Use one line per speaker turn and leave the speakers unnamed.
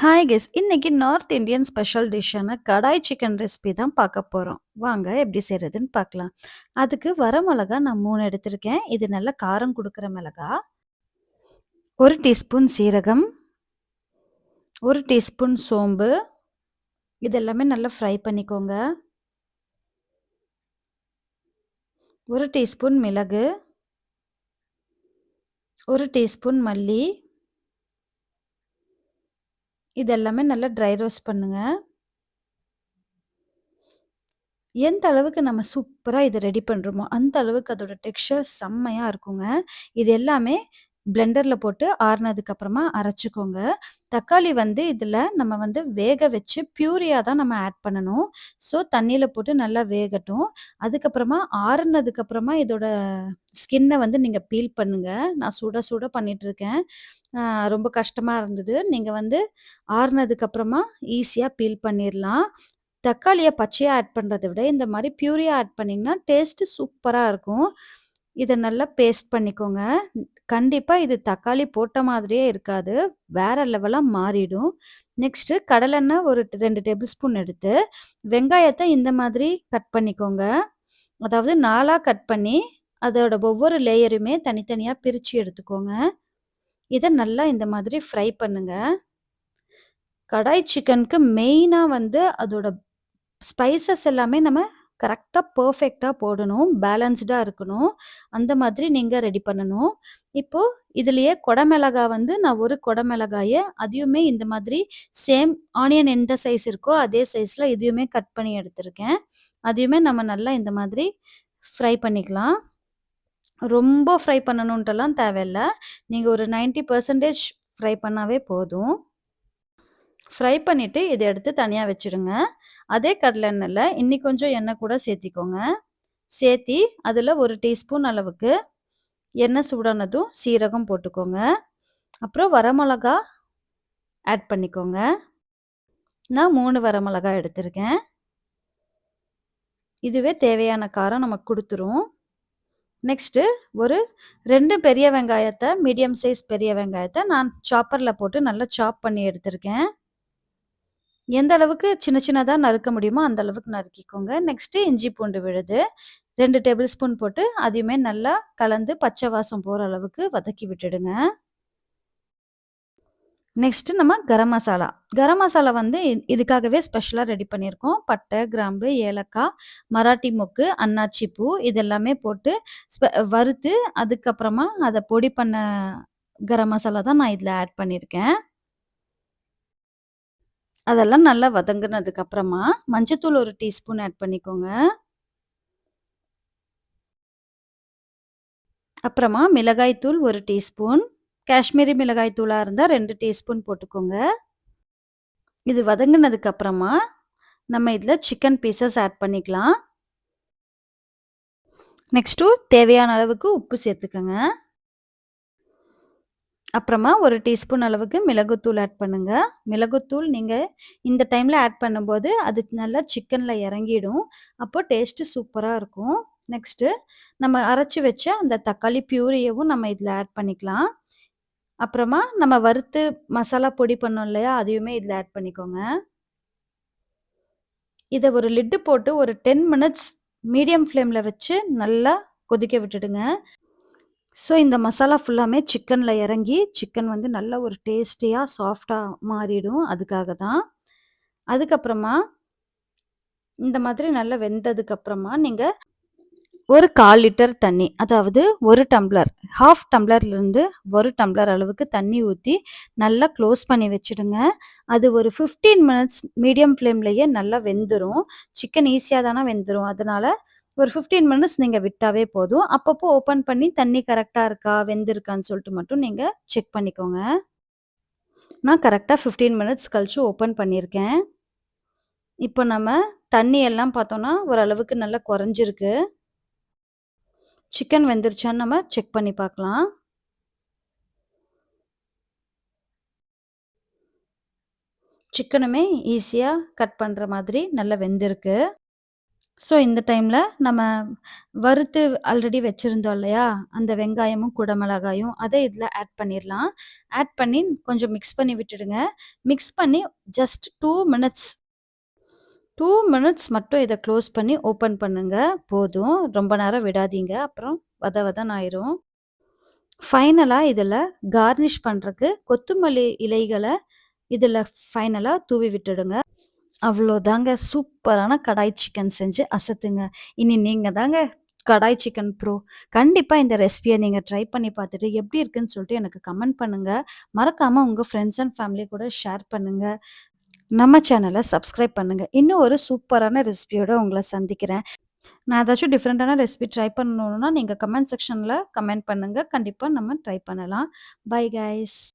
Hi guess இன்னைக்கு north Indian special டிஷ்ஷான kadai chicken recipe தான் பார்க்க போகிறோம் வாங்க எப்படி செய்கிறதுன்னு பார்க்கலாம். அதுக்கு வர மிளகா நான் மூணு எடுத்திருக்கேன். இது நல்ல காரம் கொடுக்குற மிளகா. ஒரு டீஸ்பூன் சீரகம். ஒரு டீஸ்பூன் சோம்பு. இதெல்லாமே நல்லா ஃப்ரை பண்ணிக்கோங்க. ஒரு டீஸ்பூன் மிளகு. ஒரு டீஸ்பூன் மல்லி. இது எல்லாமே நல்லா ட்ரை ரோஸ்ட் பண்ணுங்க. எந்த அளவுக்கு நம்ம சூப்பராக இதை ரெடி பண்ணுறோமோ அந்த அளவுக்கு அதோட டெக்ஸ்சர் செம்மையாக இருக்குங்க. இது எல்லாமே பிளெண்டரில் போட்டு ஆறுனதுக்கு அப்புறமா தக்காளி வந்து இதில் நம்ம வந்து வேக வச்சு பியூரியாக தான் நம்ம ஆட் பண்ணணும். ஸோ தண்ணியில் போட்டு நல்லா வேகட்டும். அதுக்கப்புறமா ஆறுனதுக்கப்புறமா இதோட ஸ்கின்னை வந்து நீங்கள் பீல் பண்ணுங்க. நான் சுட சுட பண்ணிட்டுருக்கேன். ரொம்ப கஷ்டமாக இருந்தது. நீங்கள் வந்து ஆறுனதுக்கு அப்புறமா ஈஸியாக பீல் பண்ணிடலாம் தக்காளியை பச்சையாக ஆட் பண்ணுறதை விட, இந்த மாதிரி பியூரியாக ஆட் பண்ணிங்கன்னா டேஸ்ட்டு சூப்பராக இருக்கும். இதை நல்லா பேஸ்ட் பண்ணிக்கோங்க. கண்டிப்பாக இது தக்காளி போட்ட மாதிரியே இருக்காது. வேற லெவலாக மாறிடும். நெக்ஸ்ட்டு கடலெண்ணெய் ஒரு ரெண்டு டேபிள் ஸ்பூன் எடுத்து, வெங்காயத்தை இந்த மாதிரி கட் பண்ணிக்கோங்க. அதாவது நாலாக கட் பண்ணி, அதோட ஒவ்வொரு லேயருமே தனித்தனியாக பிரித்து எடுத்துக்கோங்க. இதை நல்லா இந்த மாதிரி ஃப்ரை பண்ணுங்க. கடாய் சிக்கனுக்கு மெயினாக வந்து அதோட ஸ்பைசஸ் எல்லாமே நம்ம கரெக்டாக பர்ஃபெக்டாக போடணும். பேலன்ஸ்டாக இருக்கணும். அந்த மாதிரி நீங்கள் ரெடி பண்ணணும். இப்போது இதுலேயே கொடமிளகா வந்து நான் ஒரு குடமிளகாயை அதையுமே இந்த மாதிரி சேம் ஆனியன் எந்த சைஸ் இருக்கோ, அதே சைஸில் இதையுமே கட் பண்ணி எடுத்திருக்கேன். அதையுமே நம்ம நல்லா இந்த மாதிரி ஃப்ரை பண்ணிக்கலாம். ரொம்ப ஃப்ரை பண்ணணுன்ட்டுலாம் தேவையில்ல. நீங்கள் ஒரு 90% ஃப்ரை பண்ணாவே போதும். ஃப்ரை பண்ணிட்டு இதை எடுத்து தனியாக வச்சுடுங்க. அதே கடலெண்ணெயில் இன்னி கொஞ்சம் எண்ணெய் கூட சேர்த்திக்கோங்க. சேர்த்தி அதில் ஒரு டீஸ்பூன் அளவுக்கு எண்ணெய் சூடானதும் சீரகம் போட்டுக்கோங்க. அப்புறம் வரமிளகா ஆட் பண்ணிக்கோங்க. நான் மூணு வரமிளகா எடுத்திருக்கேன். இதுவே தேவையான காரம் நமக்கு கொடுத்துரும் நெக்ஸ்ட்டு ஒரு ரெண்டு பெரிய வெங்காயத்தை மீடியம் சைஸ் பெரிய வெங்காயத்தை நான் சாப்பரில் போட்டு நல்லா சாப் பண்ணி எடுத்திருக்கேன். எந்த அளவுக்கு சின்ன சின்னதாக நறுக்க முடியுமோ, அந்த அளவுக்கு நறுக்கிக்கோங்க. நெக்ஸ்ட்டு இஞ்சி பூண்டு விழுது ரெண்டு டேபிள் ஸ்பூன் போட்டு அதையுமே நல்லா கலந்து பச்சை வாசம் போகிற அளவுக்கு வதக்கி விட்டுடுங்க. நெக்ஸ்ட்டு நம்ம கரம் மசாலா. கரம் மசாலா வந்து இதுக்காகவே ஸ்பெஷலாக ரெடி பண்ணியிருக்கோம். பட்டை, கிராம்பு, ஏலக்காய், மராட்டி மொக்கு, அன்னாச்சி பூ இதெல்லாமே போட்டு வறுத்து அதுக்கப்புறமா அதை பொடி பண்ண கரம் மசாலா தான் நான் இதில் ஆட் பண்ணியிருக்கேன். அதெல்லாம் நல்லா வதங்குனதுக்கு அப்புறமா, மஞ்சத்தூள் ஒரு டீஸ்பூன் ஆட் பண்ணிக்கோங்க. அப்புறமா மிளகாய் தூள் 1 டீஸ்பூன். காஷ்மீரி மிளகாய் தூளாக இருந்தால் ரெண்டு டீஸ்பூன் போட்டுக்கோங்க. இது வதங்கினதுக்கப்புறமா நம்ம இதில் சிக்கன் பீசஸ் ஆட் பண்ணிக்கலாம். நெக்ஸ்ட்டு தேவையான அளவுக்கு உப்பு சேர்த்துக்கோங்க அப்புறமா ஒரு டீஸ்பூன் அளவுக்கு மிளகுத்தூள் ஆட் பண்ணுங்க. மிளகுத்தூள் நீங்க இந்த டைம்ல ஆட் பண்ணும்போது, அது நல்லா சிக்கன்ல இறங்கிடும். அப்போ டேஸ்ட்டு சூப்பரா இருக்கும். நெக்ஸ்ட்டு நம்ம அரைச்சு வச்ச அந்த தக்காளி பியூரியவும் நம்ம இதுல ஆட் பண்ணிக்கலாம். அப்புறமா நம்ம வறுத்து மசாலா பொடி பண்ணோம் இல்லையா? அதையுமே இதில் ஆட் பண்ணிக்கோங்க. இதை ஒரு லிட்டு போட்டு ஒரு 10 மினிட்ஸ் மீடியம் ஃப்ளேமில் வச்சு நல்லா கொதிக்க விட்டுடுங்க. ஸோ இந்த மசாலா ஃபுல்லாமே சிக்கனில் இறங்கி, சிக்கன் வந்து நல்ல ஒரு டேஸ்டியாக சாஃப்டாக மாறிடும். அதுக்காக தான். அதுக்கப்புறமா இந்த மாதிரி நல்லா வெந்ததுக்கப்புறமா நீங்கள் ஒரு 1/4 லிட்டர் தண்ணி, அதாவது ஒரு டம்ளர், 1/2 டம்ளர்லேருந்து ஒரு டம்ளர் அளவுக்கு தண்ணி ஊற்றி நல்லா க்ளோஸ் பண்ணி வச்சுடுங்க. அது ஒரு 15 மினிட்ஸ் மீடியம் ஃப்ளேம்லேயே நல்லா வெந்துடும் சிக்கன் ஈஸியாக தானே வெந்துடும் அதனால ஒரு 15 மினிட்ஸ் நீங்கள் விட்டாவே போதும். அப்பப்போ ஓப்பன் பண்ணி தண்ணி கரெக்டாக இருக்கா, வெந்திருக்கான்னு சொல்லிட்டு மட்டும் நீங்கள் செக் பண்ணிக்கோங்க. நான் கரெக்டாக ஃபிஃப்டீன் மினிட்ஸ் கழிச்சு ஓப்பன் பண்ணியிருக்கேன். இப்போ நம்ம தண்ணி எல்லாம் பார்த்தோன்னா ஓரளவுக்கு நல்லா குறைஞ்சிருக்கு. சிக்கன் வெந்துருச்சான்னு நம்ம செக் பண்ணி பார்க்கலாம். சிக்கனுமே ஈஸியாக கட் பண்ணுற மாதிரி நல்லா வெந்திருக்கு. ஸோ, இந்த டைமில் நம்ம வறுத்து ஆல்ரெடி வச்சுருந்தோம் இல்லையா? அந்த வெங்காயமும், குடமிளகாயும் அதை இதில் ஆட் பண்ணிடலாம் ஆட் பண்ணி கொஞ்சம் மிக்ஸ் பண்ணி விட்டுடுங்க. மிக்ஸ் பண்ணி just two minutes two minutes மட்டும் இதை க்ளோஸ் பண்ணி ஓப்பன் பண்ணுங்கள் போதும். ரொம்ப நேரம் விடாதீங்க. அப்புறம் வத வதன் ஆயிரும். ஃபைனலாக இதில் கார்னிஷ் பண்ணுறக்கு கொத்தமல்லி இலைகளை இதில் ஃபைனலாக தூவி விட்டுடுங்க. அவ்வளோதாங்க. சூப்பரான கடாய் சிக்கன் செஞ்சு அசத்துங்க. இனி நீங்கள் தாங்க கடாய் சிக்கன் ப்ரோ. கண்டிப்பாக இந்த ரெசிபியை நீங்கள் ட்ரை பண்ணி பார்த்துட்டு எப்படி இருக்குன்னு சொல்லிட்டு எனக்கு கமெண்ட் பண்ணுங்கள் மறக்காமல் உங்கள் ஃப்ரெண்ட்ஸ் அண்ட் ஃபேமிலி கூட ஷேர் பண்ணுங்கள் நம்ம சேனலை சப்ஸ்கிரைப் பண்ணுங்க. இன்னும் ஒரு சூப்பரான ரெசிபியோட உங்களை சந்திக்கிறேன். நான் ஏதாச்சும் டிஃப்ரெண்ட்டான ரெசிபி ட்ரை பண்ணணும்னா, நீங்கள் கமெண்ட் செக்ஷனில் கமெண்ட் பண்ணுங்க. கண்டிப்பாக நம்ம ட்ரை பண்ணலாம். Bye guys.